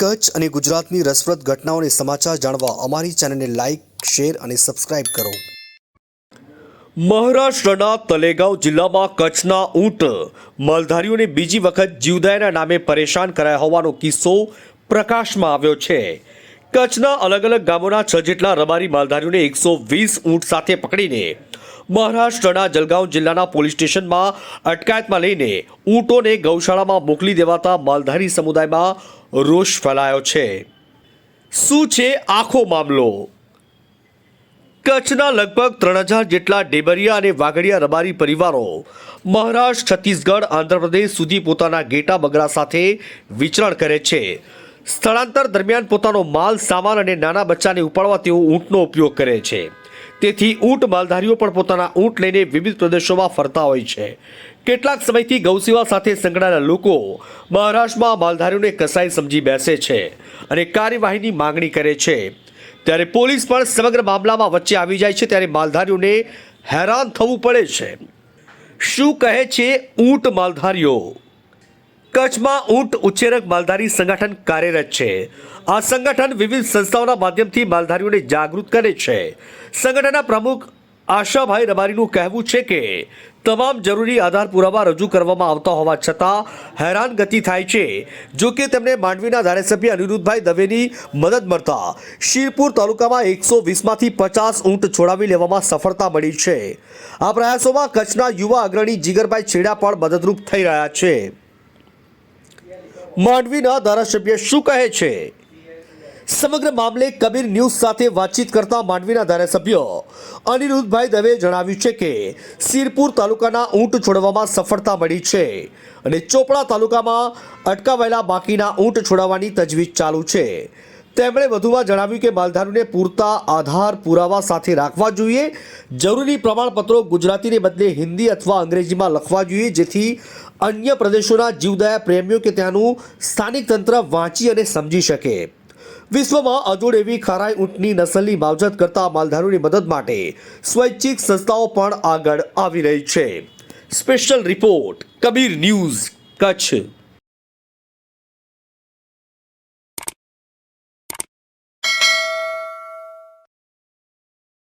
કચ્છ અને ગુજરાતની રસપ્રદ ઘટનાઓને સમાચાર જાણવા અમારી ચેનલને લાઇક શેર અને સબસ્ક્રાઇબ કરો. મહારાષ્ટ્રના તલેગાંવ જિલ્લામાં કચ્છના ઊંટ માલધારીઓને બીજી વખત જીવદયાના નામે પરેશાન કરાયા હોવાનો કિસ્સો પ્રકાશમાં આવ્યો છે. કચ્છના અલગ અલગ ગામોના છ જેટલા રબારી માલધારીઓને એકસો વીસ ઊંટ સાથે પકડીને મહારાષ્ટ્રના જલગાંવ જિલ્લાના પોલીસ સ્ટેશનમાં અટકાયતમાં લઈને ઊંટોને ગૌશાળામાં મોકલી દેવાતા માલધારી સમુદાયમાં રોષ ફેલાયો છે. શું છે આખો મામલો? કચ્છના લગભગ ત્રણ હજાર જેટલા ડેબરિયા અને વાઘડિયા રબારી પરિવારો મહારાષ્ટ્ર, છત્તીસગઢ, આંધ્રપ્રદેશ સુધી પોતાના ઘેટા બગડા સાથે વિચરણ કરે છે. સ્થળાંતર દરમિયાન પોતાનો માલ, સામાન અને નાના બચ્ચાને ઉપાડવા તેઓ ઊંટનો ઉપયોગ કરે છે. તેથી ઊંટ માલધારીઓ પણ પોતાના ઊંટ લઈને વિવિધ પ્રદેશોમાં ફરતા હોય છે. કેટલાક સમયથી ગૌસેવા સાથે સંકળાયેલા લોકો મહારાષ્ટ્રમાં માલધારીઓને કસાઈ સમજી બેસે છે અને કાર્યવાહીની માંગણી કરે છે. ત્યારે પોલીસ પણ સમગ્ર મામલામાં વચ્ચે આવી જાય છે ત્યારે માલધારીઓને હેરાન થવું પડે છે. શું કહે છે ઊંટ માલધારીઓ? કચ્છમાં ઊંટ ઉછેરક માલધારી સંગઠન કાર્યરત છે. આ સંગઠન વિવિધ સંસ્થાઓના માધ્યમથી માલધારીઓને જાગૃત કરે છે. સંગઠનના પ્રમુખ આશાભાઈ રબારીનું કહેવું છે કે, તમામ જરૂરી આધાર પુરાવા રજૂ કરવામાં આવતા હોવા છતાં હેરાનગતિ થાય છે. જો કે તેમને માંડવીના ધારાસભ્ય અનિરુદ્ધભાઈ દવેની મદદ મળતા શિરપુર તાલુકામાં એકસો વીસમાંથી પચાસ ઊંટ છોડાવી લેવામાં સફળતા મળી છે. આ પ્રયાસોમાં કચ્છના યુવા અગ્રણી જીગરભાઈ છેડા પણ મદદરૂપ થઈ રહ્યા છે. માંડવીના ધારાસભ્ય શું કહે છે? સમગ્ર મામલે કબીર ન્યૂઝ સાથે વાતચીત કરતા માંડવીના ધારાસભ્ય અનિરુદ્ધભાઈ દવે જણાવ્યું છે કે સિરપુર તાલુકાના ઊંટ છોડવામાં સફળતા મળી છે અને ચોપડા તાલુકામાં અટકાવાયેલા બાકીના ઊંટ છોડાવવાની તજવીજ ચાલુ છે. તેમણે વધુમાં જણાવ્યું કે માલધારીને પૂરતા આધાર પુરાવા સાથે રાખવા જોઈએ. જરૂરી પ્રમાણપત્રો ગુજરાતીને બદલે હિન્દી અથવા અંગ્રેજીમાં લખવા જોઈએ. જેથી અન્ય પ્રદેશોના જીવદયા પ્રેમીઓ કે ત્યાંનું સ્થાનિક તંત્ર વાંચી અને સમજી શકે. વિશ્વમાં અજોડ એવી ખારાઈ ઊંટની નસલની માવજત કરતા માલધારીઓની મદદ માટે સ્વૈચ્છિક સંસ્થાઓ પણ આગળ આવી રહી છે. Special report Kabir news Kutch.